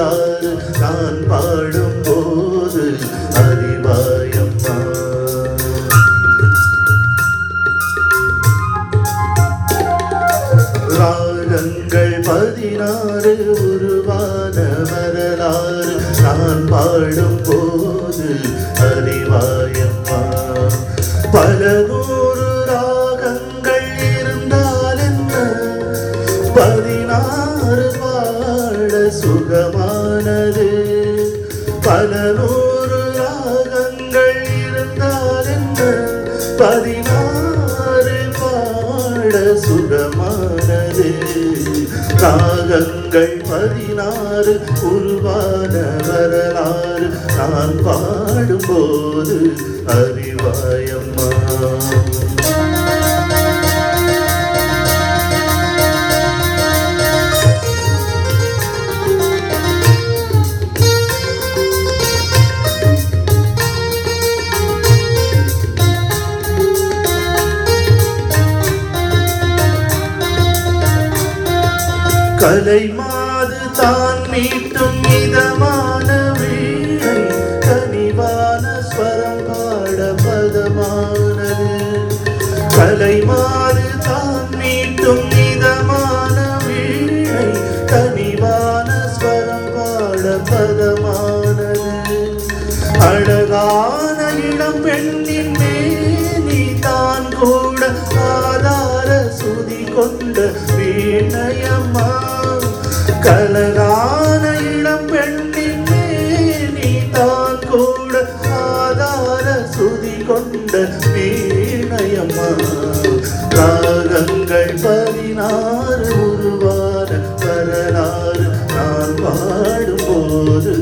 பாடாது நான் பாடும் போது அறிவாயம்மா ராகங்கள் பதினாறு உருவான வரலாறு நான் பாடும் போது அறிவாயம்மா பல நூறு பதினாறு பாட சுகமானது ராகங்கள் பதினாறு உருவான வரலாறு. நான் பாடும்போது அறிவாயம்மா. கலை மாது தான் மீட்டும் மிதமான வீணை கனிவான ஸ்வரம் பாட பதமானது. கலை மாது தான் மீட்டும் மிதமான வீணை கனிவான ஸ்வரம் பாட பதமானது. அழகான இளம் பெண்ணின் மேனி தான் கூட ஆதார சுதி கொண்ட வீணையம்மா. கலகான இளம் பெண்ணின் மேனி தான் கூட ஆதார சுதி கொண்ட வீணையம்மா. ராகங்கள் பதினாறு உருவான வரலாறு நான் பாடும்போது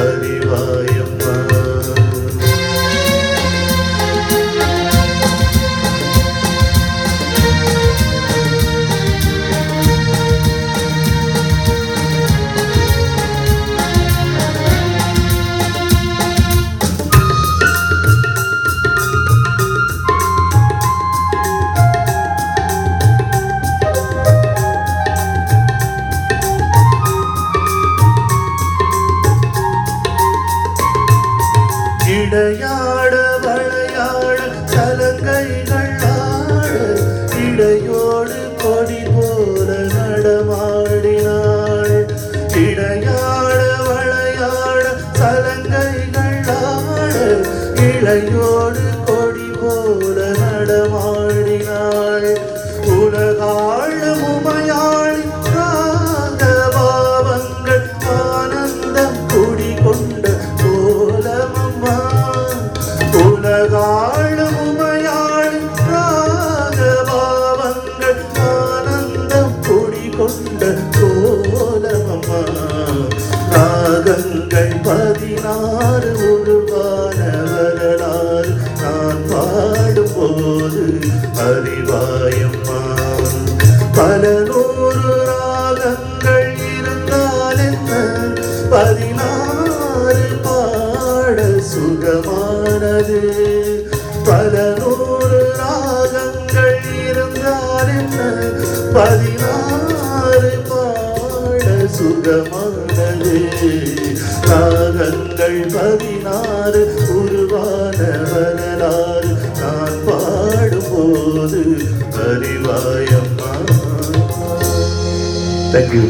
அறிவாயம்மா இடையாட வளையாட சலங்கைகள் ஆட இடையோடு கொடி போல நடமாடினாள். இடையாட வளையாட சலங்கைகள் ஆட இளையோடு கொடி போல நடமாடினாள். உமையாள் ராகங்கள் பதினாறு உருவான வரலாறு நான் பாடும்போது அறிவாயம்மா பல நூறு ராகங்கள் இருந்தால் என்ன? பதினாறு பாட சுகமானது. பல நூறு பாடும்போது அறிவாயம்மா தேங்க்யூ